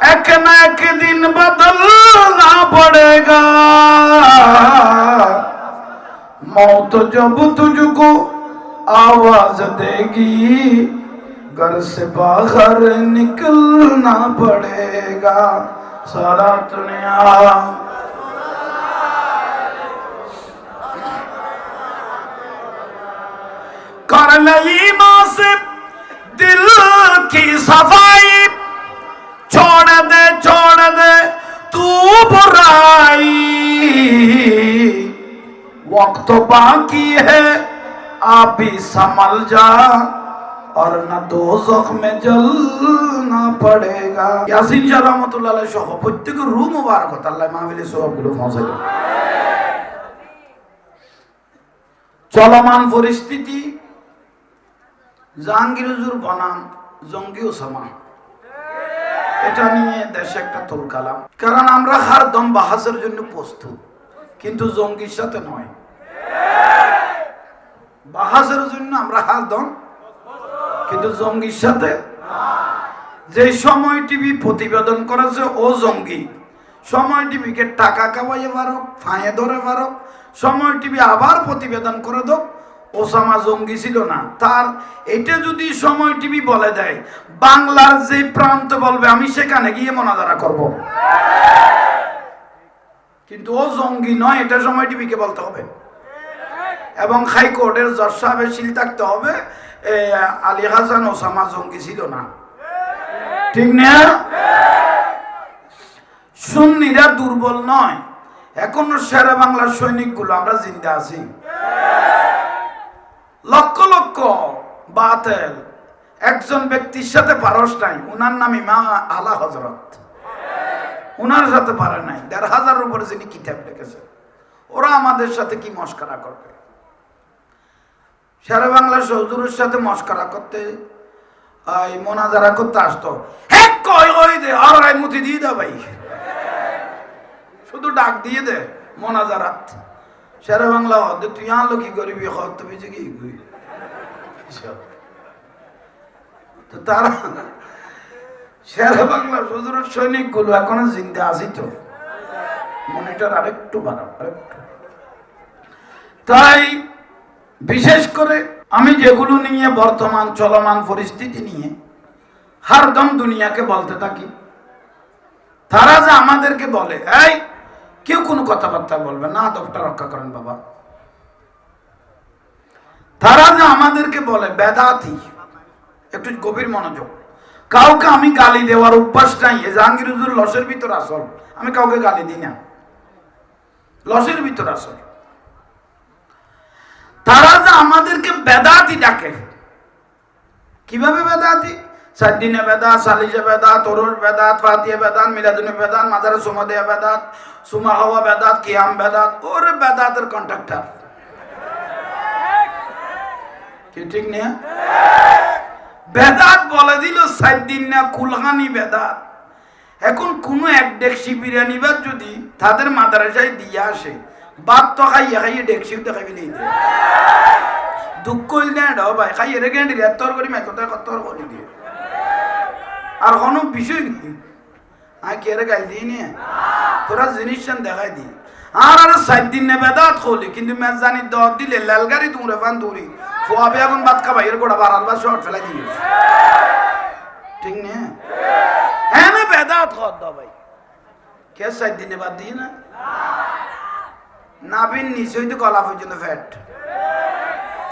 ایک نہ ایک دن بدلنا پڑے گا موت جب تجھ کو آواز دے گی گھر سے باہر نکلنا پڑے گا سارا دنیا کر لئی ماں سے دل کی صفائی چھوڑ دے چھوڑ دے تو برائی وقت باقی ہے آپ بھی سمل جا اور نہ دو زخ میں جلنا پڑے گا یاسین شاہ رحمت اللہ علیہ شوخ پتک روح مبارک ہوتا اللہ امام علیہ صحب گلو فوصل চলমান পরিস্থিতি জাহাঙ্গীর বনাম জঙ্গি ওসামা এটা নিয়ে দেশে একটা তোলকালাম কারণ আমরা হার দম বাহাসের জন্য প্রস্তুত। কিন্তু জঙ্গির সাথে নয়। বাহাসের জন্য আমরা হার দম। কিন্তু জঙ্গির সাথে যে সময় টিভি প্রতিবেদন করেছে, ও জঙ্গি। সময় টিভিকে টাকা কামাইয়ে পারো ফাঁয়ে ধরে পারো সময় টিভি আবার প্রতিবেদন করে দো ওসামা জঙ্গি ছিল না। তার এটা যদি সময় টিভি বলে দেয়, বাংলার যে প্রান্ত বলবে, আমি সেখানে গিয়ে মনাজারা করব। কিন্তু ও জঙ্গি নয়, এটা সময় টিভিকে বলতে হবে। এবং হাইকোর্টের জজ সাহেবের সিল থাকতে হবে আলী হাসান ওসামা জঙ্গি ছিল না। ঠিক না? সুন্নিরা দুর্বল নয়। এখনও সেরা বাংলার সৈনিকগুলো আমরা জিন্দা আছি। লক্ষ লক্ষ বাতেল। একজন ব্যক্তির সাথে পারস নাই, উনার নাম ইমা আলা হজরত উনার সাথে পারে নাই, দেড় হাজারের উপরে যিনি কিতাব লিখেছেন। ওরা আমাদের সাথে কি মস্করা করবে? সারা বাংলা সৌজুরের সাথে মস্করা করতে এই মোনাজারা করতে আসতো। দিয়ে দে ভাই। শুধু ডাক দিয়ে দে, মোনাজারাত। সারা বাংলা তুই আনলো কি করবি? হদ তুমি যে কি তো তারা বাংলা এখনও জিন্দা আছি তো। মনিটর আরেকটু বাড়াও আরেকটু। তাই বিশেষ করে আমি যেগুলো নিয়ে বর্তমান চলমান পরিস্থিতি নিয়ে হারদম দুনিয়াকে বলতে থাকি তারা যে আমাদেরকে বলে এই কেউ কোনো কথাবার্তা বলবে না, আদবটা রক্ষা করেন বাবা। তারা যে আমাদেরকে বলে, বেদাতি। একটু গভীর মনোযোগ। কাউকে আমি গালি দেওয়ার অভ্যাস নাই জাহাঙ্গীর হুজুর লসের ভিতর আসল। আমি কাউকে গালি দিই না। লসের ভিতর আসল। তারা যে আমাদেরকে বেদাতি ডাকে। কীভাবে বেদাতি? চার দিনে বেদাত সালিশে বেদাত, তরুর বেদাত ফাতিয়া বেদাত মিলাদুনি বেদাত মাজারে সুমা দেয়া বেদাত সুমা হওয়া বেদাত, কিয়াম বেদাত, ওরে বেদাতের কন্ট্রাক্টর। ঠিক নিয়ে বেদাত বলে দিল সাত দিন না কুলহানি বেদাত। এখন কোনো এক ডেকসি বিরিয়ানি বাদ যদি তাদের মাদ্রাসায় দিয়ে আসে, বাদ তো খাইয়ে খাইয়ে ডেকসিও দেখাই বিলেই দেয় দুঃখ হইল না ভাই। খাইয়ে রেখে দিলে? এত্তর করি মেকতে কত্তর করে দিয়ে আর কোনো বিষয় নেই আই কে রে গাইল দিই নিয়ে তোরা জিনিস দেখাই দি আর আর সাত দিন নে বেদাত খোলি কিন্তু মেজ জানি দর দিলে লালগাড়ি তুমরে ফান দৌড়ি। ফোয়াবে এখন ভাত খাবাই, এর গোড়া বারাল বা শর্ট ফেলাই দিয়ে ঠিক নে? হ্যাঁ আমি বেদাত খদ দাও ভাই। কে সাত দিনে বাদ দিই না? নাবিন নিচেই তো গলা পর্যন্ত ফ্যাট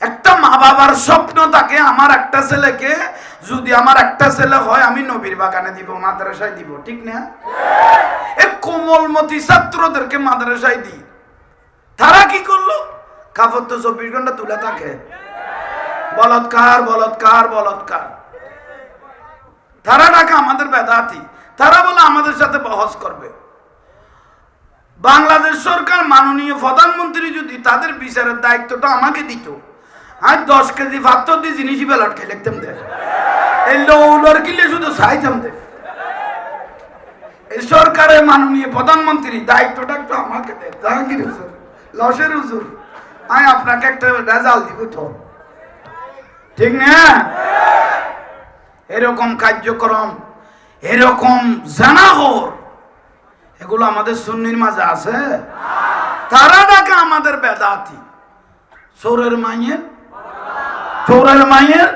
একটা মা বাবার স্বপ্ন থাকে আমার একটা ছেলেকে, যদি আমার একটা ছেলে হয়, আমি নবীর বাগানে দিব, মাদ্রাসায় দিব, ঠিক না? এ কোমলমতি ছাত্রদেরকে মাদ্রাসায় দিই তারা কি করল? কাপড় তো চব্বিশ ঘণ্টা তুলে থাকে। বলৎকার বলৎকার বলৎকার। তারা ডাকে আমাদের বেদাতি। তারা বলে, আমাদের সাথে বহস করবে। বাংলাদেশ সরকার মাননীয় প্রধানমন্ত্রী যদি তাদের বিচারের দায়িত্বটা আমাকে দিত আর দশ কেজি ভাত দিয়ে জিনিসই বেলাট খেয়ে লিখতাম দে। এই কিলে শুধু চাইতাম দে। এই সরকারের মাননীয় প্রধানমন্ত্রী দায়িত্বটা একটু আমাকে জাহাঙ্গীর হুজুর, লসের হুজুর। আমি আপনাকে একটা রেজাল্ট দিব তো। ঠিক না? এরকম কার্যক্রম, এরকম জানাহর এগুলো আমাদের সুন্নির মাঝে আছে। তারা ডাকে আমাদের বেদাতি। চোরের মাইয়ের চোরের মাইয়ের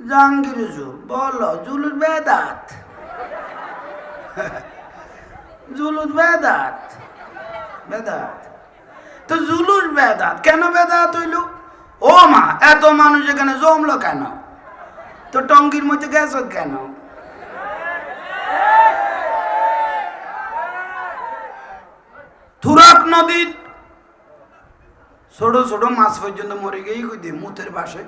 জাহাঙ্গীর হুজুর বলো জুলুর বেদাত। জুলুস বেদাত। বেদাত। তো জুলুস বেদাত, কেন বেদাত হইল? ও মা, এত মানুষ এখানে জমলো কেন? তো টঙ্গির মধ্যে গেছ কেন? থুরাক নদীর ছোট ছোট মাছ পর্যন্ত মরে গিয়েই কই দে, মুতের পাশে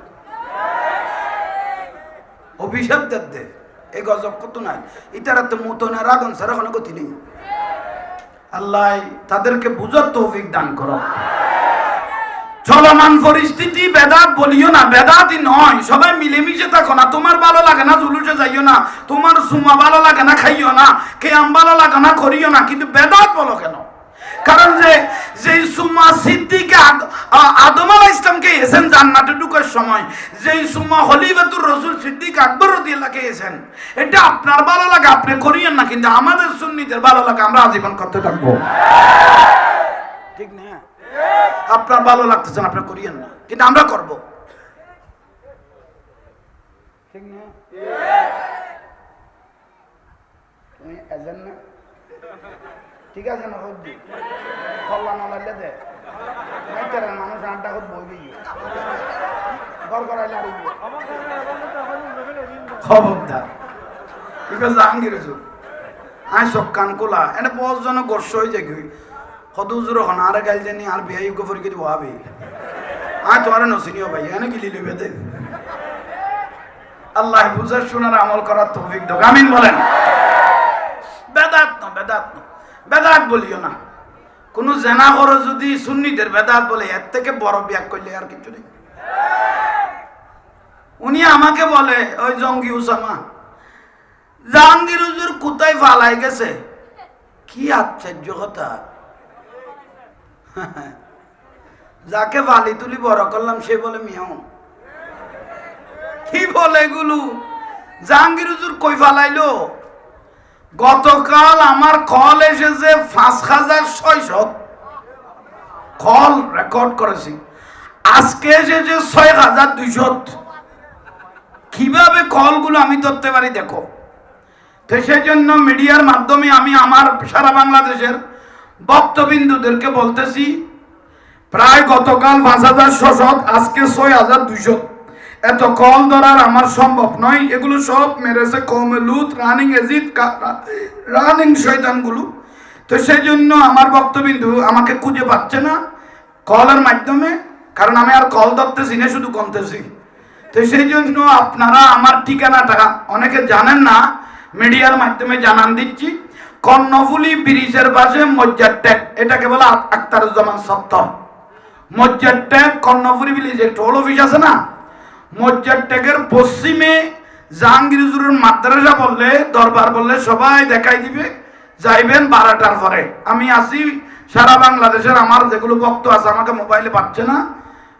অভিশাপ দেব এই গজব কত নাই। ইতারা তো মুতনের আগুন ছাড়া কোনো গতি নেই। আল্লাহ তাদেরকে বুঝার তৌফিক দান করো। চলমান পরিস্থিতি, বেদাত বলিও না, বেদাতই নয়। সবাই মিলেমিশে থাকো না, তোমার ভালো লাগে না, জুলুসে যাইও না, তোমার সুমা ভালো লাগে না, খাইও না, কেয়াম ভালো লাগে না, করিও না, কিন্তু বেদাত বলো কেন? কারণ যে যে সুমা সিদ্দিকে আদম আলাহ ইসলামকে এসেন জান্নাতে ঢুকার সময় যে সুমা হলিবাতুর রসুল সিদ্দিক আকবর রদিয়াল্লাহকে এসেন এটা আপনার ভালো লাগে, আপনি করিয়েন না, কিন্তু আমাদের সুন্নিদের ভালো লাগে, আমরা আজীবন করতে থাকব। ঠিক না? আপনার ভালো লাগতেছে আপনি করিয়েন না, কিন্তু আমরা করব। ঠিক না? তুমি এজেন না? ঠিক আছে না হদ্দি কল্যাণ লাইলে দে। মানুষ আড্ডা হত বই গিয়ে। ঘর করাইলে আর খবরদার। ঠিক আছে জাহাঙ্গীর আই সব কান কোলা এনে বস জন গর্ষ হয়ে যায় কত হুজুর হন, আর গাইল জানি আর বিহাই উকে ফরি কিছু ভাবি আই তোমার নসিনিও ভাই, এনে গিলি লিবে দে আল্লাহ বুঝার শোনার আমল করার তৌফিক দোক আমিন বলেন। বেদাত না বেদাত না। বেদাত বলিও না। কোন জেনা করো যদি সুন্নিদের বেদাত বলে, এর থেকে বড় ব্যাগ করলে আর কিছু নেই। উনি আমাকে বলে, ওই জঙ্গি উসামা, জাহাঙ্গীর হুজুর কোথায় ফালাই গেছে? কি আশ্চর্য কথা। যাকে বালি তুলি বড় করলাম, সে বলে, মিয়াও। কি বলে এগুলো? জাহাঙ্গীর হুজুর কই ফালাইলো? গতকাল আমার কল এসেছে পাঁচ হাজার ছয়শো। কল রেকর্ড করেছি। আজকে এসেছে ছয় হাজার দুইশো। কীভাবে কলগুলো আমি ধরতে পারি দেখো। তো সেই জন্য মিডিয়ার মাধ্যমে আমি আমার সারা বাংলাদেশের বক্তবিন্দুদেরকে বলতেছি, প্রায় গতকাল পাঁচ হাজার ছশো আজকে ছয় হাজার দুইশো। এত কল ধরার আমার সম্ভব নয়। এগুলো সব মেরেছে কমে লুত, রানিং এজিদ রানিং শৈতানগুলো তো সেই জন্য আমার বক্তবিন্দু আমাকে খুঁজে পাচ্ছে না কলের মাধ্যমে, কারণ আমি আর কল ধরতেছি না, শুধু কমতেছি। তো সেই জন্য আপনারা আমার ঠিকানাটা অনেকে জানেন না, মিডিয়ার মাধ্যমে জানান দিচ্ছি। কর্ণফুলি ব্রিজের পাশে মজ্জার ট্যাগ, এটাকে বলে আক- আক্তারুজ্জামান সত্তর। মজ্জার ট্যাগ, কর্ণফুলি ব্রিজে টোল অফিস আছে না? মজ্জার ট্যাগের পশ্চিমে জাহাঙ্গীর হুজুরের মাদ্রাসা বললে, দরবার বললে সবাই দেখাই দিবে, যাইবেন বারোটার পরে আমি আসি সারা বাংলাদেশের, আমার যেগুলো বক্ত আছে আমাকে মোবাইলে পাচ্ছে না।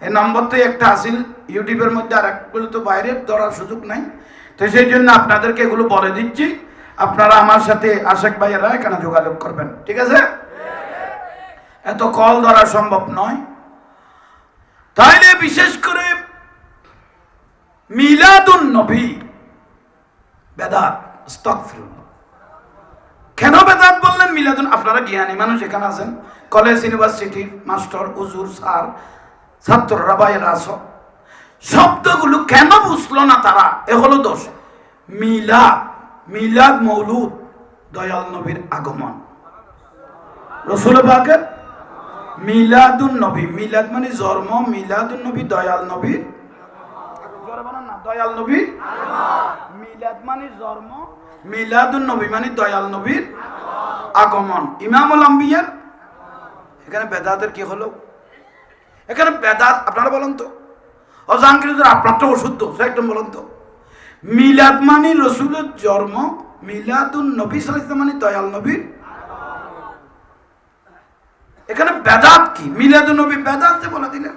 এই নম্বরতে একটা আসিল ইউটিউবের মধ্যে আর একগুলো তো বাইরে ধরার সুযোগ নাই। তো সেই জন্য আপনাদেরকে এগুলো বলে দিচ্ছি। আপনারা আমার সাথে আশেক ভাইয়েরা এখানে যোগাযোগ করবেন, ঠিক আছে? এত কল ধরা সম্ভব নয়। তাইলে বিশেষ করে মিলাদুন নবী। বেদাত কেন বেদাত বললেন মিলাদুন? আপনারা জ্ঞানী মানুষ এখানে আছেন। কলেজ ইউনিভার্সিটির মাস্টার উজুর স্যার, ছাত্ররা বাইরে আসো শব্দগুলো কেন বুঝলো না তারা? এ হলো দোষ। মিলাদ মিলাদ মৌলুদ, দয়াল নবীর আগমন। রসুল পাকের মিলাদুন নবী। মিলাদ মানে জন্ম, মিলাদুন নবী, দয়াল নবীর মানে জন্ম। মিলাদুন মানে দয়াল আগমন। এখানে বেদাত, আপনারা বলেন তো। ওষুধ সে একদম বলেন তো। মিলাদ মানে রসুলের জন্ম মিলাদুন নবী সালাম দয়াল নবীর এখানে বেদাত কি? মিলাদুন নবী বেদাত বলে দিলেন।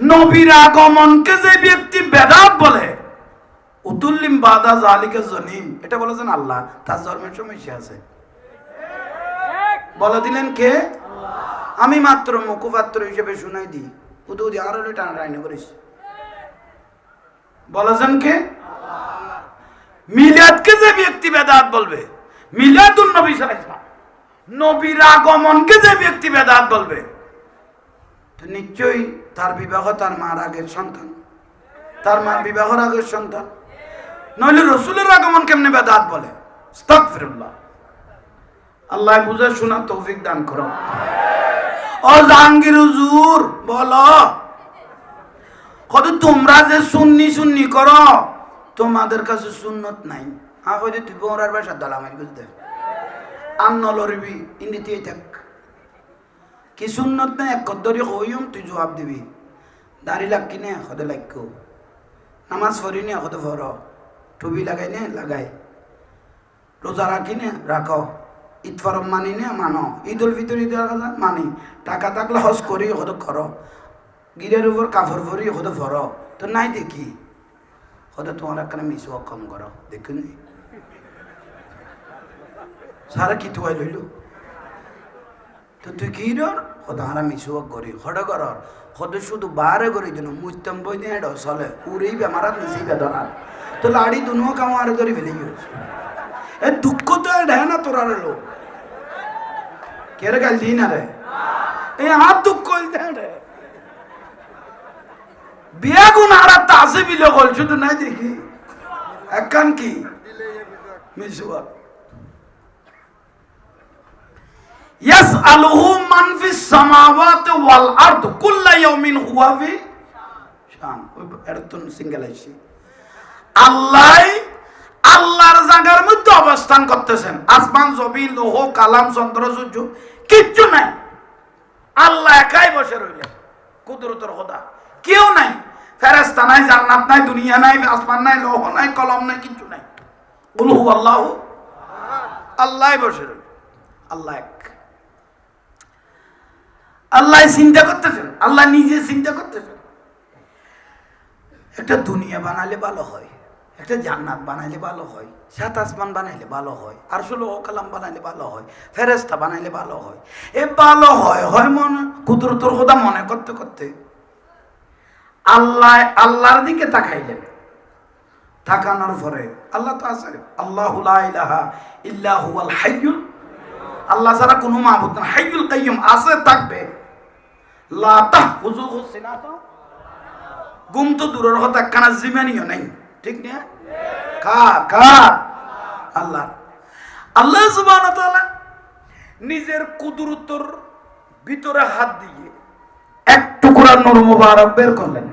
নবীর আগমনকে যে ব্যক্তি বেদাত বলে, উতুল্লিম বাদা জালিকে জনিম। এটা বলেছেন আল্লাহ, তার জন্মের সময় সে আছে। বলে দিলেন কে? আমি মাত্র মুখপাত্র হিসেবে শুনাই দিই। উদু দি আরও টানা টাইনি করিস। বলেছেন কে? মিলাদকে যে ব্যক্তি বেদাত বলবে, মিলাদুন নবী সালাইসলাম নবীর আগমনকে যে ব্যক্তি বেদাত বলবে, তো নিশ্চয়ই তার বিবাহ তার মার আগের সন্তান। তার মার বিবাহর আগের সন্তান। নইলে রসুলের আগমন কেমনে বেদাত বলে? আল্লাহ বুঝে শোনা তৌফিক দান করো। ও জাহাঙ্গীর হুজুর, বলো। কত তোমরা যে সুন্নি সুন্নি করো, তোমাদের কাছে সুন্নত নাই। হ্যাঁ কই তুই বোরার বাসা দলা মারি বুঝতে আম নলরিবি ইন্দি থাক। কি সুন্নত নাই এক কদ্দরি হইম তুই জবাব দিবি। দাড়ি লাগ কিনে হদে লাগ। নামাজ পড়ি নে হদে ফর টুপি লাগাই নে, লাগাই। রোজা রাখি নে, রাখো। ঈদ ফরম মানি নে, মানো। ঈদ উল ফিতর ঈদ মানি। টাকা থাকলে হজ করি হদ কর। গিরের উপর কাফর ভরি হদ ফর তো নাই দেখি। হদ তোমার একখানে মিশু কম করো। দেখি নি। সারা কি তুয়াই লইল? তো তুই কি ডর হদ হারা মিশু করি হড কর। হদ শুধু বারে করি দিন মুস্তম বই দিয়ে হেড চলে, উড়েই বেমারাত নিচেই বেদনার তো লাড়ি দুনো কাম আরে ধরে ফেলে এ দুঃখ তো ঢে না তোরা লো। কেরে গাল দিই না এই হাত দুঃখ রে গুণ আর তাসে বিলে শুধু নাই দেখি। কি? মিসুয়া ইয়াসআলুহু মান ফিস সামাওয়াতি ওয়াল আরদ কুল্লা ইয়াউমিন হুয়া ফি শান। এরতুন সিঙ্গেল আইছি। আল্লাহ, আল্লাহর জায়গার মধ্যে অবস্থান করতেছেন। আসমান, জমিন, লোহ, কালাম, চন্দ্র, সূর্য, কিচ্ছু নাই। আল্লাহ একাই বসে রইলেন। কুদরতের খোদা। কেউ নাই। ফেরেস্তা নাই, জান্নাত নাই, দুনিয়া নাই, আসমান নাই, লোহ নাই, কলম নাই, কিচ্ছু নাই। বলহু আল্লাহ আল্লাহ বসে রইল আল্লাহ এক আল্লাহ চিন্তা করতেছেন, আল্লাহ নিজে চিন্তা করতেছেন। একটা দুনিয়া বানালে ভালো হয়, একটা জান্নাত বানাইলে ভালো হয়, সাত আসমান বানাইলে ভালো হয় আর ষোলো কালাম বানাইলে ভালো হয় ফেরেস্তা বানাইলে ভালো হয়। এ ভালো হয় হয় মনে, কুদরতর কথা মনে করতে করতে আল্লাহ, আল্লাহর দিকে তাকাইলেন। তাকানোর পরে আল্লাহ তো আছে, আল্লাহ ইল্লাহু আল্লাহ ছাড়া কোনো মাহবুদ না হাইয়ুল কাইম আছে, থাকবে। গুম তো দূরের কথা, কানা জিমানিও নাই। ঠিক না? কার কার? আল্লাহ আল্লাহ তাআলা নিজের কুদরতর ভিতরে হাত দিয়ে এক টুকরা নূর বের করলেন।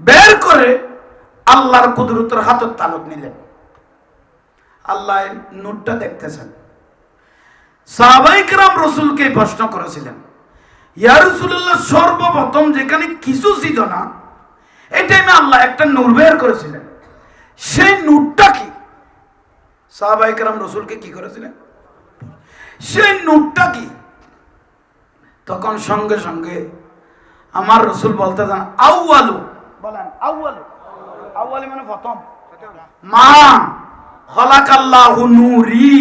বের করে আল্লাহর কুদরতের হাতের তালুক নিলেন। আল্লাহ নূরটা দেখতেছেন। সাহাবাইকরাম রসুলকে প্রশ্ন করেছিলেন ইয়া রসুল্লাহ সর্বপ্রথম যেখানে কিছু ছিল না, এই টাইমে আল্লাহ একটা নূর বের করেছিলেন। সেই নূরটা কি? সাহাবাইকরাম রসুলকে কি করেছিলেন? সেই নূরটা কি? তখন সঙ্গে সঙ্গে আমার রসুল বলতে চান আউয়ালু। বলেন, আউয়ালু। আউয়ালু মানে প্রথম। মা হলাকাল্লাহু নূরি।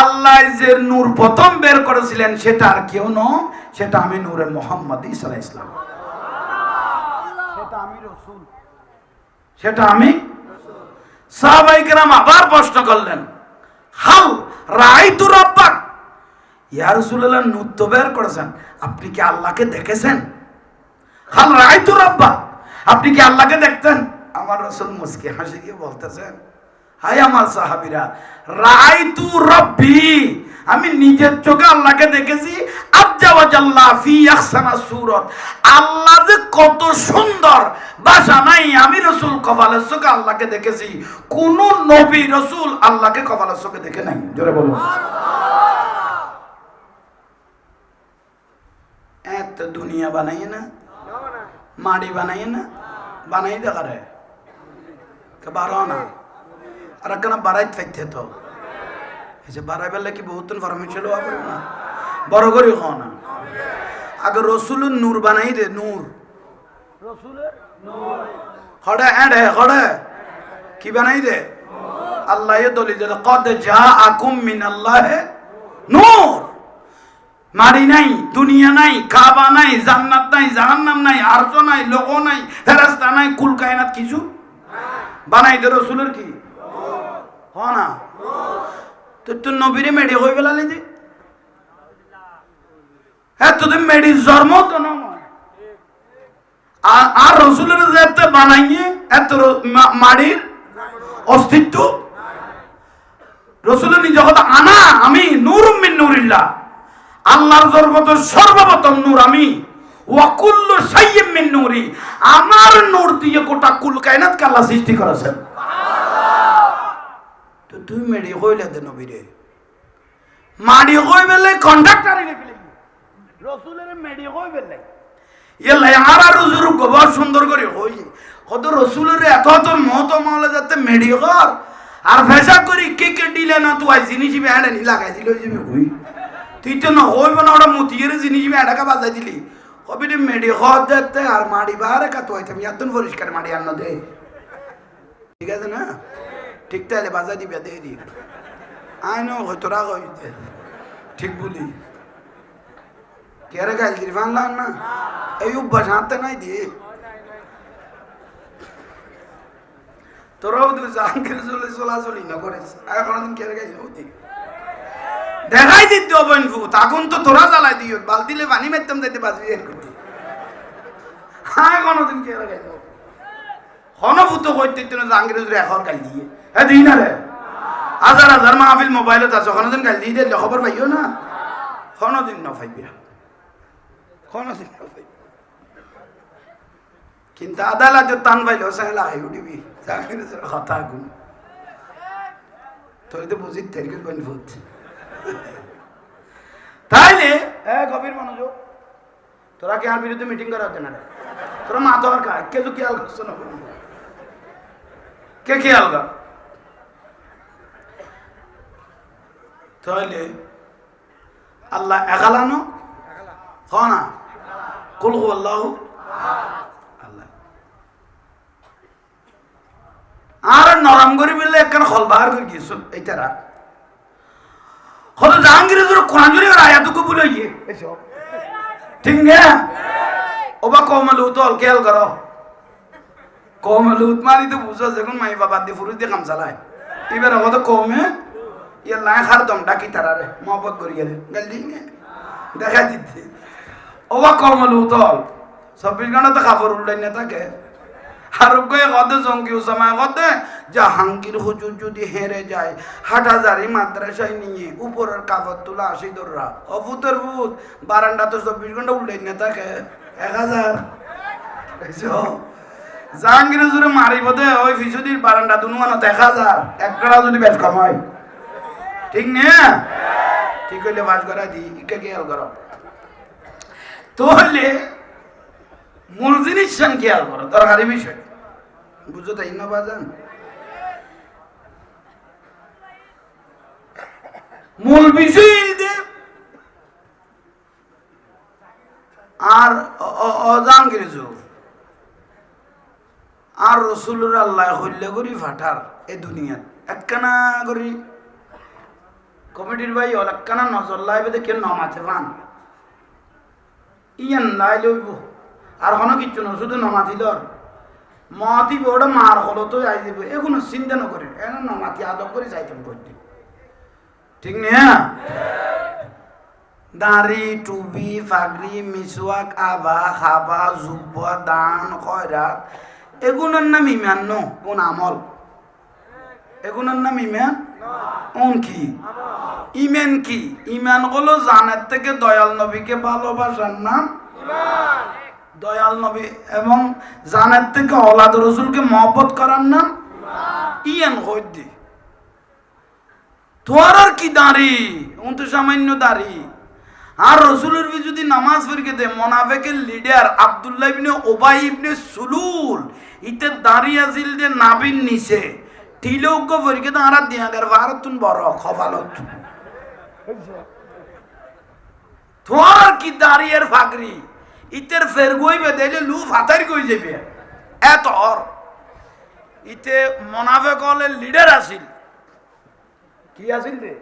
আল্লাহ যে নূর প্রথম বের করেছিলেন, সেটা আর কেউ ন সেটা আমি নূরে মোহাম্মদ ইসা ইসলাম সেটা আমি রসুল। সেটা আমি সাহাবাইকেরাম আবার প্রশ্ন করলেন, হাল রাইতু রব্বাক? ইয়া রাসূলুল্লাহ, নূর তো বের করেছেন, আপনি কি আল্লাহকে দেখেছেন? হাল রাইতু রব্বাক? আপনি কি আল্লাহকে দেখতেন? আমার রসুল মুসকি হাসি গিয়ে বলতেছেন হাই আমার সাহাবিরা রাইতু রব্বি, আমি নিজের চোখে আল্লাহকে দেখেছি ফি আল্লাহ যে কত সুন্দর, বাসা নাই, আমি রসুল কপালের চোখে আল্লাহকে দেখেছি, কোন নবী রসুল আল্লাহকে কপালের চোখে দেখে নাই। জোরে বলুন। এত দুনিয়া বানাই না, মাড়ি বানাই না বানাই দেখারে। বাড়ো না আর কেন বাড়াই থাকতে তো। এই যে বাড়াই বেলা কি বহুত ফরমেশন লওয়া পারবে না বড় করে খাও না। আগে রসুলের নূর বানাই দে নূর। রসুলের খড়ে এড়ে খড়ে কি বানাই দে? আল্লাহ দলি দে কদ যা আকুম মিন আল্লাহ নূর। মারি নাই দুনিয়া নাই কাবা নাই জান্নাত নাই জাহান্নাম নাই আরজ নাই লোক নাই ফেরাস্তা নাই কুল কায়নাত কিছু? বানাই দে রসুলের কি? হ না? তো নবীরে মেডি হয়ে যে? হ্যাঁ তোদের জন্ম তো আর রসুলের এত বানাইয়ে এত মাড়ির অস্তিত্ব? আনা আমি নূর মিন আল্লাহর জগত সর্বপ্রথম নূর আমি। আমার নূর দিয়ে গোটা কুল কায়নাতকে আল্লাহ সৃষ্টি করেছেন। তুই মেডি কইলে দে নবীরে মাড়ি কই বেলে কন্ডাক্টর রসুলের মেডি কই বেলে? ইয়ে আর আর রসুল গোবর সুন্দর করে কই? কত রসুলের এত এত মত মহলে যাতে মেডি কর। আর ফেসা করি কে কে দিলে না তুই জিনিস বেড়ে নি, লাগাই দিল যাবে কই। তুই তো না হইব না ওটা মতিয়ের জিনিস বেড়াকে বাজাই দিলি। কবি মেডি কর যাতে আর মাড়ি বারে কা তুই তুমি এত পরিষ্কার মাড়ি আন্ন দে। ঠিক আছে না? ঠিক তাহলে বাজাই দিবে দে দি। আই নো তোরা কই ঠিক বলি। কেরে গাইল দিলি? ফানলাম না। এই অভ্যাস হাতে নাই দিয়ে তোরাও তুই জাহাঙ্গীর চলে চলাচলি না করিস আর কোনোদিন কেরে গাইল ওদিক দেখাই দিত অবন ফু তখন তো তোরা জ্বালাই দিও বালতিলে পানি মেরতাম যাইতে বাজবি এর করতে হ্যাঁ কোনোদিন কেরে গাইল হনভূত করতে জাহাঙ্গীর এখন গাইল দিয়ে। হ্যাঁ দিই না রে হাজার হাজার মাহফিল মোবাইলত আছে কোনোদিন গাইল দিয়ে দিলে খবর পাইও না। কোনোদিন না পাইবিয়া কোনোদিন না পাইবি কিন্তু আদালতে টান পাইলেও সে লাগাই উঠিবি জাহাঙ্গীর কথা গুণ তোর তো বুঝি থেরকে বন ভূত? তাইলে, এ গভীর মনোযোগ। তোরা কি আর বিরুদ্ধে মিটিং করা হচ্ছে না? তোরা মাথা আর কা কে তো খেয়াল করছ না কে খেয়াল কর তাহলে আল্লাহ একালানো হ না? কুল আল্লাহ আল্লাহ। আর নরম করে বললে একখান হল বাহার করে গিয়েছো এইটারা হলো জাহাঙ্গীরের জন্য কোরআন জুড়ে আয়াতুকে বলে গিয়ে ঠিক না? ওবা কমলু তল খেয়াল করো। কমলু মারি তো বুঝো, যখন মাই বাবা দিয়ে ফুরুষ দিয়ে কাম চালায় এবার আমাদের কমে ইয়ে লাই খার দম, ডাকি তারারে, মহব্বত করিয়ে রে গেল দিই দেখা দিতে। ওবা কমলু তল চব্বিশ ঘণ্টা তো কাপড় উল্টাই না থাকে আর কয়ে কদে জঙ্গি উসামায় কদে জাহাঙ্গীর হুজুর যদি হেরে যায়, হাটাজারি মাদ্রাসায় নিয়ে উপরের কাপড় তোলা আসি দররা অভূতের ভূত, বারান্দা তো চব্বিশ ঘণ্টা উল্টাই না থাকে এক হাজার? জাহাঙ্গীর হুজুরে মারিব দে, ওই ফিসুদির বারান্দা দুনুয়ানত এক হাজার এক কাটা যদি বেশ কম হয়। ঠিক না? ঠিক হইলে বাস করা দি, ইকে খেয়াল করো। তাহলে মূল জিনিস সান খেয়াল করো, দরকারি বিষয়। বুঝো তাই না বাজান? মূল বিষয় আর অজান কিছু আর রসুলের আল্লাহ হইলে করি ফাটার এই দুনিয়াত। একখানা করি কমিটির ভাই হল একখানা নজর লাইবে দেখে নমাতে পান ইয়ান লাই লইব। আর কোনো কিচ্ছু না, শুধু নমাতি দর মহাতি ওটা মার হলো তো যাই দিব। এগুলো চিন্তা নকরে এন নমাতি আদব করে যাইতে করতে ঠিক না? দাড়ি, টুপি ফাগরি মিসওয়াক আবা, খাবা, জুব্বা, দান, খয়রাত। এগুলোর নাম ইমান, ন। কোন আমল? এগুলোর নাম ইমান? উন কি? ইমান কি? ইমান হলো জানের থেকে দয়াল নবীকে ভালোবাসার নাম। দয়াল নবী এবং জানের থেকে অলাদ রসুলকে মহব্বত করার নাম। ইয়ান হইদি তোর আর কি দাঁড়ি? উন তো সামান্য দাঁড়ি। আর রসুলের যদি নামাজ ফিরকে দে মোনাফেকের লিডার আব্দুল্লাহ ইবনে ওবাই ইবনে সুলুল, ইতে দাঁড়িয়ে আছিল যে নাবিন নিচে তিলৌক্য ফিরকে তো আর দিয়াগার ভারতুন বড় খফালত। তোর কি দাঁড়িয়ে ফাগরি? ইতের ফের গইবে দেখলে লু ফাতারি কই যাবে এত অর ইতে মোনাফেক হলের লিডার আছিল। কি আছিল রে?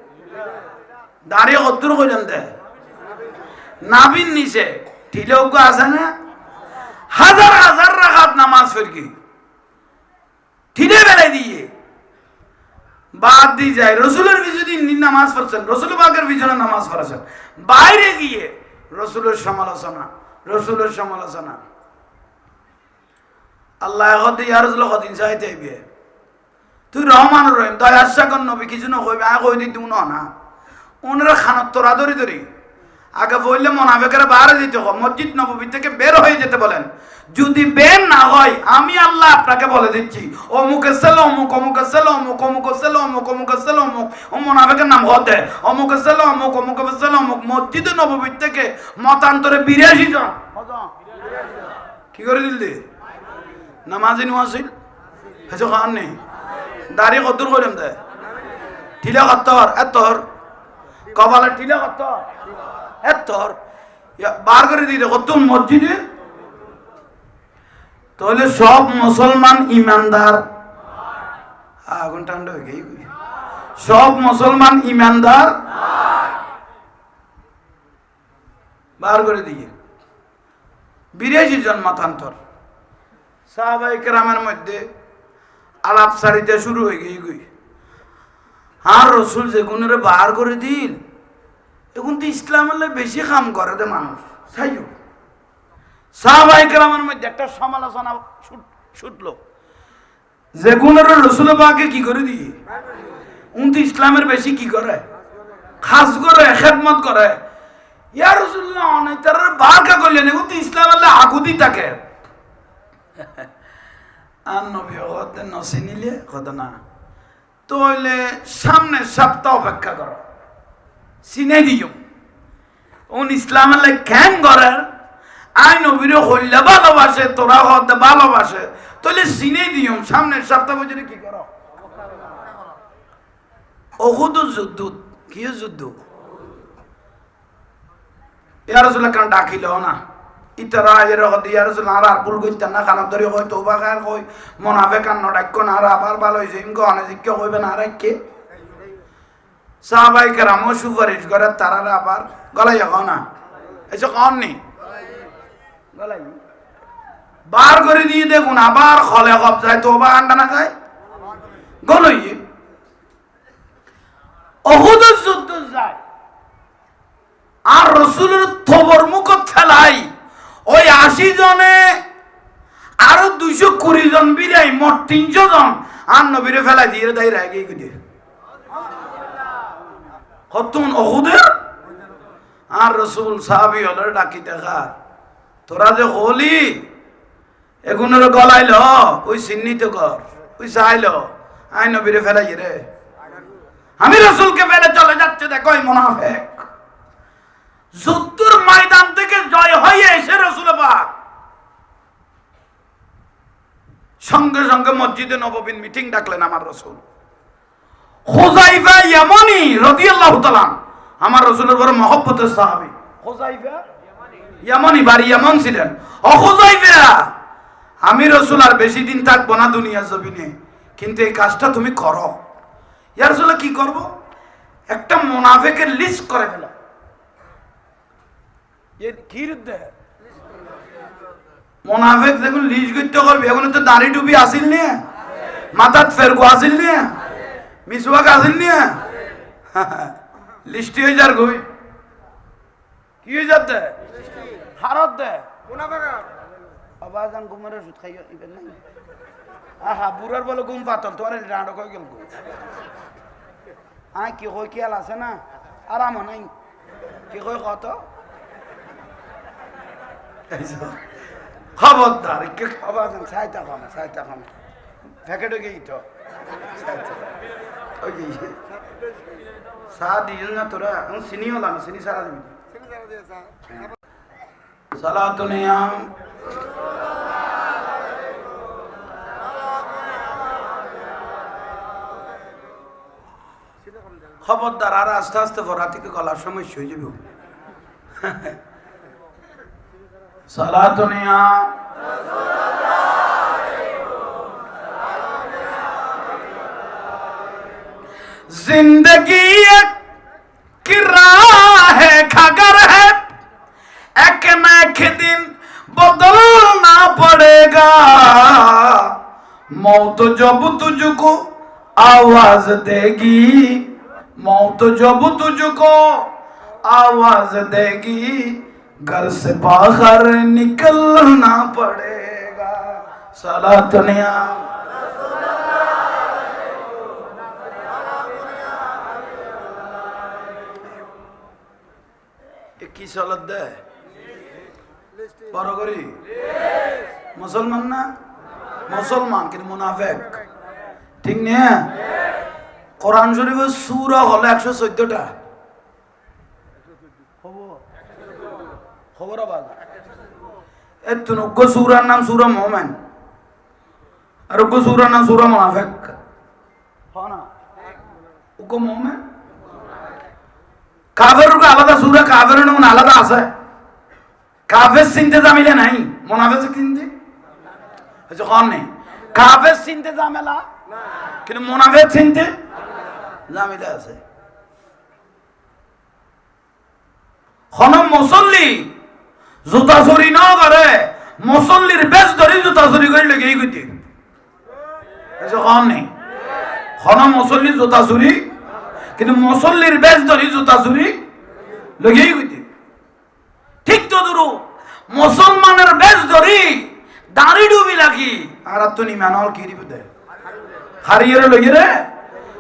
দাঁড়িয়ে কদ্দুর কইলেন দে। নাবিন নিচে ঠিলেও আছে না হাজার হাজার রাখাত নামাজ ফেরকি। ঠিলে বেড়াই দিয়ে। বাদ দিয়ে যায়। রসুলের নামাজ পড়ছেন, রসুল বাগের পিছনে নামাজ পড়েছেন। বাইরে গিয়ে রসুলের সমালোচনা রসুলের সমালোচনা। আল্লাহ হতে ইয়ার রসুল কদিন চাইতে আইবে তুই রহমান রহিম তাই আশাকর নবী কিছু নকইবে আয় কই দিই না না। ওনারা খানত তোরা ধরি। আগে বললে মোনাফেকের বাইরে দিতে হবে মসজিদ নবী থেকে বের হয়ে যেতে বলেন। যদি বের না হয়, আমি আল্লাহ আপনাকে বলে দিচ্ছি। অমুকের সেলে অমুক অমুকের সেলে অমুক অমুকের সেলে অমুক অমুকের সেলে অমুক। ও মোনাফেকের নাম হতে অমুকের সেলে অমুক অমুকের সেলে অমুক। মসজিদ নবী থেকে মতান্তরে বিরাশি জন। কি করে দিল নামাজি নোয়াছিল হেসে খান নেই। দাড়ি কদ্দুর করিম দে। ঠিলা কত্তর এত্তর কপালে ঠিলা কত্তর এত্তর বার করে দিলে কত মসজিদে? তাহলে সব মুসলমান ইমানদার। আগুন ঠান্ডা হয়ে গেই সব মুসলমান ইমানদার। বার করে দিয়ে বিরাশি জন মতান্তর সাহাবাই কেরামের মধ্যে আলাপ সারিতে শুরু হয়ে গেই গই আর রসুল যে গুণের বার করে দিল, এখন তো ইসলামের বেশি কাম করে দে মানুষ। সাইও সাহাবাই কেরামের মধ্যে একটা সমালোচনা ছুটলো যে গুণের রসুল বাকে কি করে দিয়ে? উন তো ইসলামের বেশি কি করে? খাস করে, খেদমত করে। ইয়ার রসুল্লাহ অনেক তার বার কা করলেন, এখন তো ইসলাম আল্লাহ আগুদি থাকে। আর নবী হতে নসি নিলে, কথা না। তো হইলে সামনের সপ্তাহ অপেক্ষা করো। চিনে দিও। উন ইসলাম আল্লাহ কেন করার আই নবীরে হইলে ভালোবাসে, তোরা হতে ভালোবাসে, তাহলে চিনে দিও। সামনের সপ্তাহ বুঝলে কি করো? অহুদ যুদ্ধ কি যুদ্ধ? ইয়ার রসুল কেন ডাকিল না। ইতারা এর হতে ইয়ার রসুল আর আর ভুল করতে না খানার ধরে কই তোবা খায় কই মনাফে কান্ন ডাক্য না আর আবার ভালো হয়েছে ইমকে অনেক কইবে না আর কে সাহাবাই কেরামও সুপারিশ করে তারা আবার গলাই এখন না। এসে কন নি? গলাই। বার করে দিয়ে দেখুন আবার খলে কব যায় তোবা আন্ডা না যায়। গলই যুদ্ধ যায়। আর রসুলের থবর মুখ ঠেলাই। ওই আশি জনে আরও দুইশো কুড়ি জন বিরাই মোট তিনশো জন। আর নবীরে ফেলাই দিয়ে তাই রাগে দিয়ে। কতক্ষণ অহুদের? আর রসুল সাহাবি হলে ডাকি দেখা। তোরা যে হলি, এগুনের গলাইল ওই চিহ্নিত কর, ওই চাইল আই নবীরে ফেলাই রে। আমি রসুলকে ফেলে চলে যাচ্ছে, দেখো এই মোনাফেক। যুদ্ধর ময়দান থেকে জয় হয়ে এসে রসুল সঙ্গে সঙ্গে মসজিদে নববিন মিটিং ডাকলেন আমার রসুল। হোজাইফা তাআলা আমার রসুলের মহব্বতের সাহাবী। বাড়ি ইয়ামন ছিলেন। আমি রসুল আর বেশি দিন থাকব না দুনিয়ার জমিনে। কিন্তু এই কাজটা তুমি করো। ইয়ার কি করব? একটা মোনাফেকের লিস্ট করে ফেলো। মোনাফেক দেখুন লিজ করতে করবে। এখন তো দাড়ি টুপি আসিল নিয়ে মাথার ফেরগো আসিল নিয়ে মিসওয়াক আসিল নিয়ে লিস্টি হয়ে যার গই কি হয়ে যাতে হারত দে। যান ঘুমারে সুদ খাইয়া ইবেন নাই আহা, বুড়ার বলে ঘুম পাতল তোর রাঁড় কই গেল আয়, কি কই, খেয়াল আছে না? আরাম নাই। কি কই কত খবরদার কে খাবার সাইতা খামে সাইতা খামে প্যাকেটে গেই তো। ওই চা না এখন দিবি খবরদার, আর আস্তে আস্তে ভরা থেকে গলার সমস্যা হয়ে যাবে। সালাতু নিয়াম जिंदगी एक किराया है खगर है एक न एक दिन बदलना पड़ेगा मौत जब तुझको आवाज देगी मौत जब तुझको आवाज देगी گھر سے باہر نکلنا پڑے گا۔ سالا دنیا۔ کی سالت دے پروگری مسلمان نا؟ مسلمان কিন্তু মুনাফিক ঠিক না কোরআন শরীফের সূরা হলো 114টা খবর আবার। এ তুনগ্য সুরার নাম সুরা মোমেন আর উগ্র সুরার নাম সুরা মুনাফেক উগ্র মোমেন আলাদা সুরা কাফের নমুন আলাদা আছে। কাফের চিনতে জামিলে নাই। মোনাফেজ চিনতে আচ্ছা কম নেই চিনতে জামেলা কিন্তু মোনাফেজ চিনতে জামিলে আছে। খন মুসল্লি। জুতা চুরি ন করে, মুসল্লির বেশ ধরে জুতা চুরি করে লেগে আচ্ছা কম নেই খন মুসল্লি জুতা চুরি? কিন্তু মুসল্লির বেশ ধরি জুতা চুরি লগেই গইতে ঠিক তো দুরু মুসলমানের বেশ ধরি দাঁড়ি ডুবি লাগি। আর তো নিমান হল কি দিবে হারিয়ে লগে রে।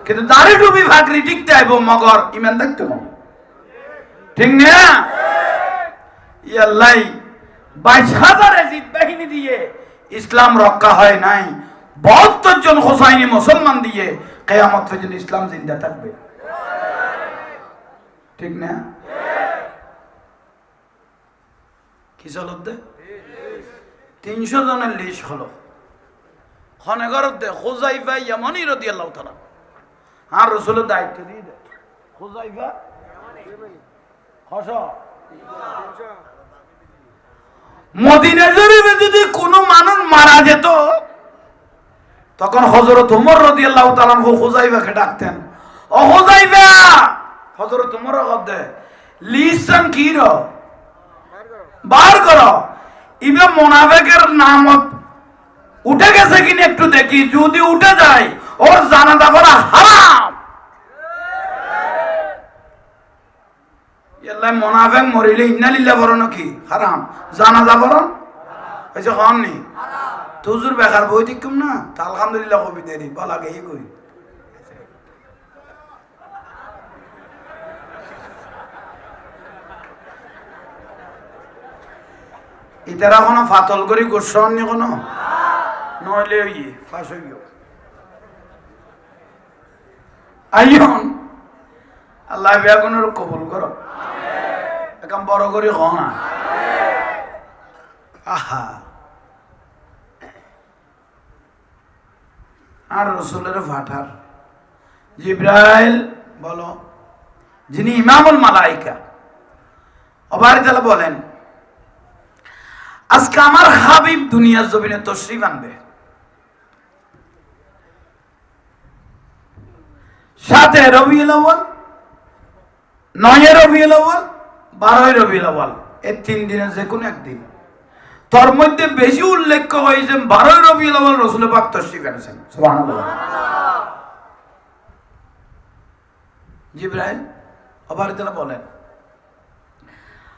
কিন্তু দাঁড়ি ডুবি ভাগরি ঠিক যাইব মগর, ইমান দেখতো ঠিক না? বাইশ হাজার বাহিনী দিয়ে ইসলাম রক্ষা হয় নাই, বাহাত্তর জন হোসাইনি মুসলমান দিয়ে কেয়ামত পর্যন্ত ইসলাম জিন্দা থাকবে। ঠিক না? কি চলত তিনশো জনের লিস হলো। খনেগরত দে খোজাইফা ইয়ামনি রদি আল্লাহ তালা আর রসুলের দায়িত্ব দিয়ে দে। খোজাইফা? হস মদিনা শরীফে যদি কোনো মানুষ মারা যেত, তখন হজরত উমর রদি আল্লাহ খোজাইফাকে ডাকতেন। ও হজরত কি বার করো। ইবে মোনাফেকের নামত উঠে গেছে কিনা একটু দেখি। যদি উঠে যায়, ওর জানাজা করা হারাম। ইয়াল্লাই মোনাফেক মরিলে ইন্নালিল্লা বড় নাকি? হারাম। জানাজা বড় হয়েছে কম নি। তুজুর বেকার বই দিকুম না? তা আলহামদুলিল্লাহ কবি দেরি। বলা গেই কই ইতারা কোনো ফাতল করি গোস্বান নি কোনো? নইলে ইয়ে ফাঁস হইল আইয়ন। আল্লাহ বেগুনের কবুল করো। এখন বড় করে হ না। আহা। আর রসুলের ফাটার জিব্রাইল, বলো, যিনি ইমামুল মালাইকা। অবারিতালা বলেন, আজকে আমার হাবিব দুনিয়ার জমিনে তশরিফ আনবে। সাথে রবিউল আউয়াল, নয় রবিউল আউয়াল বারোই রবিউল আওয়াল এই তিন দিনের যে কোনো একদিন। তোর মধ্যে বেশি উল্লেখ হয়েছে বারোই রবিউল আওয়াল রসুল পাক তশরিফ এনেছেন। সুবহানাল্লাহ। আবার তারা বলেন